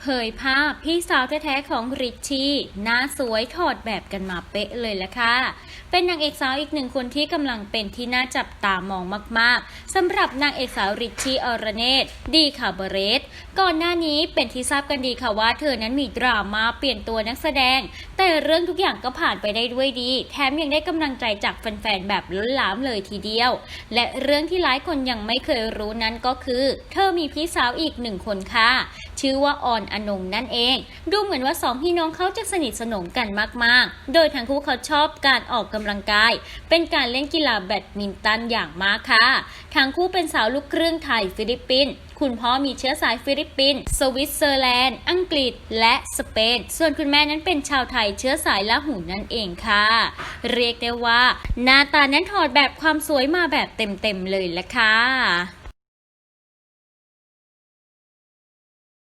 เผยภาพพี่สาวแท้ๆของริชชี่หน้าสวยถอดแบบกันมาเป๊ะเลยละค่ะ เป็นนางเอกสาวอีกหนึ่งคนที่กำลังเป็นที่น่าจับตามองมากๆสำหรับนางเอกสาวริชชี่อรเนตดีคาเบเรตก่อนหน้านี้เป็นที่ทราบกันดีค่ะว่าเธอนั้นมีดราม่าเปลี่ยนตัวนักแสดง แต่เรื่องทุกอย่างก็ผ่านไปได้ด้วยดี แถมยังได้กำลังใจจากแฟนๆแบบล้นหลามเลยทีเดียว และเรื่องที่หลายคนยังไม่เคยรู้นั้นก็คือ เธอมีพี่สาวอีกหนึ่งคนค่ะ ชื่อว่าออนอนงนั่นเอง ดูเหมือนว่าสองพี่น้องเขาจะสนิทสนมกันมากๆ โดยทั้งคู่เขาชอบการออกกำลังกาย เป็นการเล่นกีฬาแบดมินตันอย่างมากค่ะ ทั้งคู่เป็นสาวลูกครึ่งไทยฟิลิปปินส์คุณพ่อมีเชื้อสายฟิลิปปินส์สวิตเซอร์แลนด์ อังกฤษ และสเปน ส่วนคุณแม่นั้นเป็นชาวไทยเชื้อสายละหูนั่นเองค่ะ เรียกได้ว่า หน้าตานั้นถอดแบบความสวยมาแบบเต็มๆเลยละค่ะ